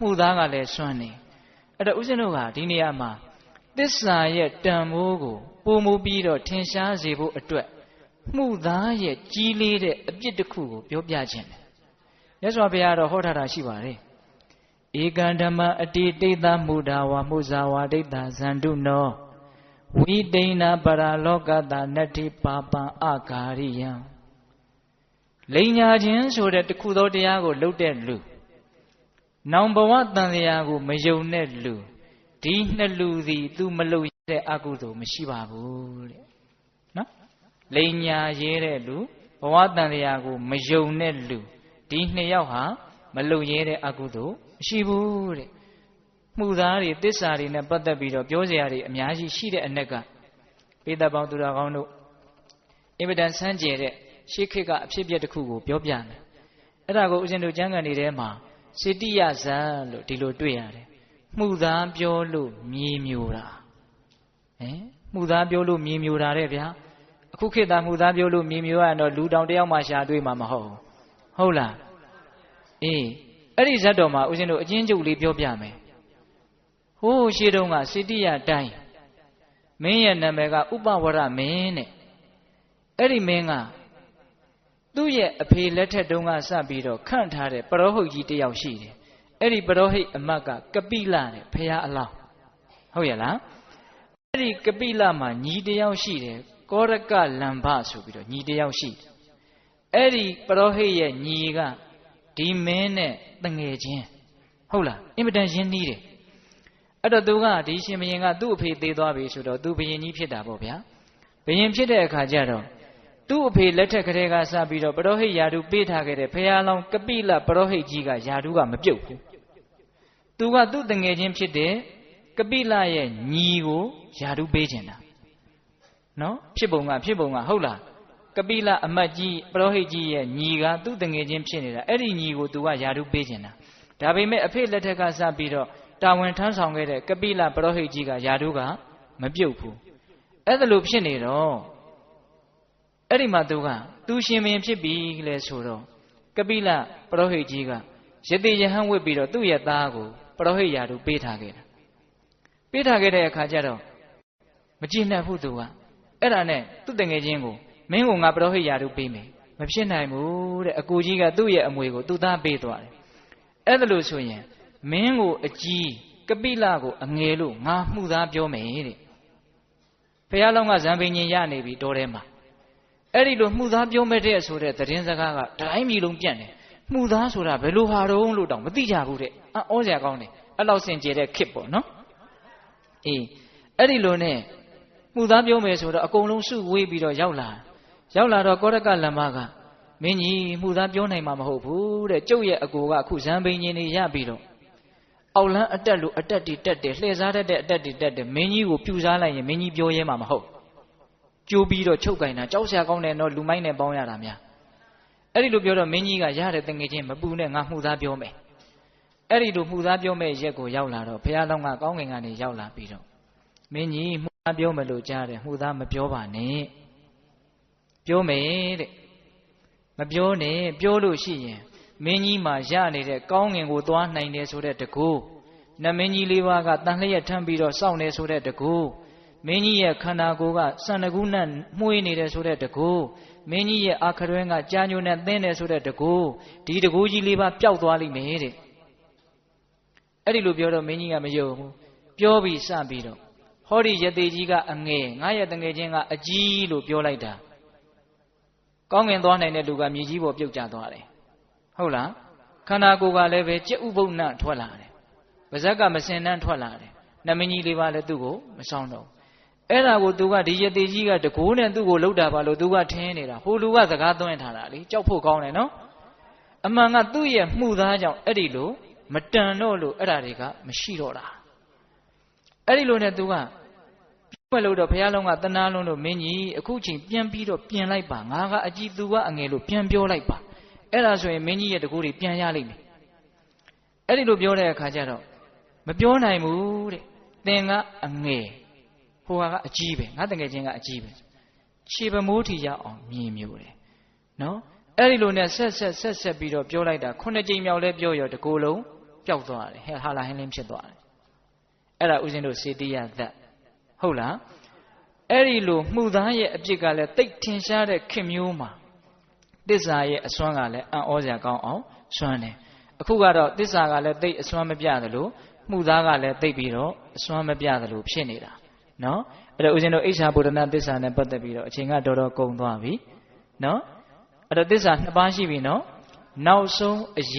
မှုသားကလည်းစွန့်နေအဲ့တော့ဦးဇင်းတို့ကဒီနေရာမှာသစ္စာရဲ့တန်ဖိုးကိုပုံမူပြီးတော့ထင်ရှားစေဖို့အတွက်မှုသားရဲ့ကြီးလေးတဲ့အပြစ်တစ်ခုကိုပြောပြခြင်းတယ်မြတ်စွာဘုရားတော့ဟောထားတာရှိပါတယ်ဧကံဓမ္မအတိတိတ်သမုဒ္ဒါဝမှုဇာဝဒိဋ္ဌဇန္တုနောဝိတိဏပရလောကတာနတ္ထိပါပံအဂါရိယံလိန်ညာခြင်းဆိုတဲ့တခုသောတရားကိုလှုပ်တဲ့လူ နောင်ဘဝတန်လျာကို မယုံတဲ့လူဒီနှစ်လူစီသူမလုပ်ရတဲ့အကုသိုလ်မရှိပါဘူးတဲ့နော်လိန်ညာရဲတဲ့လူဘဝတန်လျာကိုမယုံတဲ့လူဒီနှစ်ယောက်ဟာမလုပ်ရတဲ့အကုသိုလ်မရှိဘူးတဲ့မှုသားတွေတစ္ဆာတွေနဲ့ပတ်သက်ပြီးတော့ပြောစရာတွေအများကြီးရှိတဲ့အ ਨੇ ကပေတပေါင်းသူတော်ကောင်းတို့အင်မတန်ဆန်းကျယ်တဲ့ရှေးခေတ်ကအဖြစ်အပျက်တစ်ခုကိုပြောပြတယ်အဲ့ဒါကိုဦးဇင်းတို့ကျမ်းဂန်တွေထဲမှာ စေတိယဇံလို့ဒီလိုတွေ့ရတယ်မှုသားပြောလို့မြေမြိုတာဟင်မှုသားပြောလို့မြေမြိုတာတဲ့ဗျာအခုခေတ်သားမှုသားပြောလို့မြေမြိုရရင်တော့လူတောင်တယောက်မှရှာတွေ့မှာမဟုတ်ဟုတ်လားအေးအဲ့ဒီဇတ်တော်မှာဦးဇင်းတို့အချင်းကျုပ်လေးပြောပြမယ်ဟိုးရှေးတုန်းကစေတိယတိုင်းမင်းရဲ့နာမည်ကဥပဝရမင်းတဲ့အဲ့ဒီမင်းက သူ့ရဲ့အဖေလက်ထက်တုန်းကစပြီးတော့ခန့်ထားတဲ့ပရောဟုတ်ကြီးတယောက်ရှိတယ်အဲ့ဒီပရောဟိတ်အမတ်ကကပိလတဲ့ဖရာအလောင်းဟုတ်ရဲ့လားအဲ့ဒီကပိလမှာညီတယောက်ရှိတယ်ကောရကလံဘဆိုပြီးတော့ညီတယောက်ရှိတယ်အဲ့ဒီပရောဟိတ်ရဲ့ညီကဒီမင်းနဲ့တငယ်ချင်းဟုတ်လားအင်မတန်ရင်းနှီးတယ်အဲ့တော့သူကဒီရှင်ဘုရင်ကသူ့အဖေသေးသွားပြီဆိုတော့သူဘုရင်ကြီးဖြစ်တာပေါ့ဗျာဘုရင်ဖြစ်တဲ့အခါကျတော့ သူ့အဖေလက်ထက်ကလေးကစပြီးတော့ပရောဟိတ်ယာတုပေးထားခဲ့တဲ့ဖရာလောင်းကပိလပရောဟိတ်ကြီးကယာတုကမပြုတ်ဘူးသူကသူ့တငယ်ချင်းဖြစ်တဲ့ကပိလရဲ့ညီကိုယာတုပေးခြင်းတာနော်ဖြစ်ပုံကဖြစ်ပုံကဟုတ်လားကပိလအမတ်ကြီးပရောဟိတ်ကြီးရဲ့ညီကသူ့တငယ်ချင်းဖြစ်နေတာအဲ့ဒီညီကိုသူကယာတုပေးခြင်းတာဒါပေမဲ့အဖေလက်ထက်ကစပြီးတော့တာဝန်ထမ်းဆောင်ခဲ့တဲ့ကပိလပရောဟိတ်ကြီးကယာတုကမပြုတ်ဘူးအဲ့ဒါလို့ဖြစ်နေတော့ အဲ့ဒီမှာသူကသူရှင်မင်းဖြစ်ပြီလေဆိုတော့ကပိလပရောဟိတ်ကြီးကယတိယဟန်ဝစ်ပြီးတော့သူ့ရဲ့သားကိုပရောဟိတ်ယာတုပေးထားခဲ့တာပေးထားခဲ့တဲ့အခါကျတော့မကြည်နှက်ဘူးသူကအဲ့ဒါနဲ့သူ့တငယ်ချင်းကိုမင်းကငါပရောဟိတ်ယာတုပေးမယ်မဖြစ်နိုင်ဘူးတဲ့အကူကြီးကသူ့ရဲ့အမွေကိုသူ့သားပေးသွားတယ်အဲ့ဒါလို့ဆိုရင်မင်းကိုအကြီးကပိလကိုအငယ်လို့ငါမှုသားပြောမယ်တဲ့ဘုရားလောင်းကဇံပင်ញင်ရနေပြီတော်ထဲမှာ အဲ့ဒီလိုမှုသားပြောမဲ့တဲ့ဆိုတဲ့သတင်းစကားကတိုင်းပြည်လုံးပြန့်တယ်မှုသားဆိုတာဘယ်လိုဟာတုံးလို့တောင်မသိကြဘူးတဲ့အံ့ဩစရာကောင်းတယ်အဲ့လောက်စင်ကြယ်တဲ့ခစ်ပေါ့နော်အေးအဲ့ဒီလိုနဲ့မှုသားပြောမယ်ဆိုတော့အကုန်လုံးစုဝေးပြီးတော့ရောက်လာရောက်လာတော့ကောရကလမ္မကမင်းကြီးမှုသားပြောနိုင်မှာမဟုတ်ဘူးတဲ့ကျုပ်ရဲ့အကိုကအခုဇံပင်ញင်နေရပြီးတော့အောက်လန်းအတက်လို့အတက်တီတက်တယ်လှည့်စားတတ်တဲ့အတက်တီတက်တယ်မင်းကြီးကိုပြူစားလိုက်ရင်မင်းကြီးပြောရဲမှာမဟုတ် ကျိုးပြီးတော့ချုပ်ကင်တာကြောက်စရာကောင်းတယ်နော်လူမိုက်နဲ့ပေါင်းရတာများအဲ့ဒီလိုပြောတော့မင်းကြီးကရတဲ့တငယ်ချင်းမပူနဲ့ငါမှုသားပြောမယ်အဲ့ဒီလိုမှုသားပြောမဲ့ရက်ကိုရောက်လာတော့ဘုရားလောင်းကကောင်းကင်ကနေရောက်လာပြီးတော့မင်းကြီးမှုသားပြောမလို့ကြားတယ်မှုသားမပြောပါနဲ့ပြောမယ်တဲ့မပြောနဲ့ပြောလို့ရှိရင်မင်းကြီးမှာရနေတဲ့ကောင်းငင်ကိုသွားနိုင်တယ်ဆိုတဲ့တကူနမင်းကြီးလေးပါးကတန်လျက်ထမ်းပြီးတော့စောင့်နေဆိုတဲ့တကူ မင်းကြီးရဲ့ခန္ဓာကိုယ်ကစန္ဒကုနဲ့မှုေးနေတယ်ဆိုတဲ့တကူမင်းကြီးရဲ့အာခရွင်းကကြာညိုနဲ့သင်းတယ်ဆိုတဲ့တကူဒီတကူကြီးလေးပါပျောက်သွားလိမ့်မယ်တဲ့အဲ့ဒီလိုပြောတော့မင်းကြီးကမယုံဘူးပြောပြီးစပြီးတော့ဟောဒီယတိကြီးကအငယ်ငါရဲ့တငယ်ချင်းကအကြီးလို့ပြောလိုက်တာကောင်းငင်သွားနိုင်တဲ့လူကမြေကြီးပေါ်ပြုတ်ကျသွားတယ်ဟုတ်လားခန္ဓာကိုယ်ကလည်းပဲကြက်ဥပုပ်နထွက်လာတယ်ပါဇက်ကမစင်နှန်းထွက်လာတယ်နမင်းကြီးလေးပါလည်းသူ့ကိုမဆောင်တော့ အဲ့ဒါကိုသူကဒီယတိကြီးကတကိုးနဲ့သူ့ကိုလှုပ်တာပါလို့သူကထင်းနေတာဟိုလူကစကားသွင်းထားတာလေကြောက်ဖို့ကောင်းတယ်နော်အမှန်ကသူ့ရဲ့မှုသားကြောင့်အဲ့ဒီလိုမတန်တော့လို့အဲ့ဒါတွေကမရှိတော့တာအဲ့ဒီလိုနဲ့သူကပြက်လို့တော့ဘုရားလုံးကတနာလုံးလို့မင်းကြီးအခုချိန်ပြန်ပြီးတော့ပြင်လိုက်ပါငါကအကြည့်သူကအငယ်လို့ပြန်ပြောလိုက်ပါအဲ့ဒါဆိုရင်မင်းကြီးရဲ့တကူတွေပြန်ရလိမ့်မယ်အဲ့ဒီလိုပြောတဲ့အခါကျတော့မပြောနိုင်ဘူးတဲ့သင်ကအငယ် ဟိုကအကြီးပဲငါတကယ်ချင်းကအကြီးပဲခြေပမိုးထီရအောင်မြင်မျိုးတယ်နော်အဲ့ဒီလိုနဲ့ဆက်ဆက်ဆက်ဆက်ပြီးတော့ပြောလိုက်တာခုနှစ်ကြိမ်မြောက်လဲပြောရောတကူလုံးပျောက်သွားတယ်ဟဲ့ဟာလာဟင်းလင်းဖြစ်သွားတယ်အဲ့ဒါဥစဉ်တို့စေတိယသက်ဟုတ်လားအဲ့ဒီလိုမှုသားရဲ့အပြစ်ကလည်းတိတ်ထင်ရှားတဲ့ခင်မျိုးမှာတစ္ဆာရဲ့အစွမ်းကလည်းအံ့ဩစရာကောင်းအောင်စွမ်းတယ်အခုကတော့တစ္ဆာကလည်းတိတ်အစွမ်းမပြသလိုမှုသားကလည်းတိတ်ပြီးတော့အစွမ်းမပြသလိုဖြစ်နေတာ နော်အဲ့တော့ဦးဇင်းတို့အိဋ္ဌာဘုဒ္ဓနာတစ္ဆာနဲ့ပတ်သက်ပြီးတော့အချိန်ကတော်တော်ကုန်သွားပြီနော်အဲ့တော့တစ္ဆာနှစ်ပါးရှိပြီနော်နောက်ဆုံးအ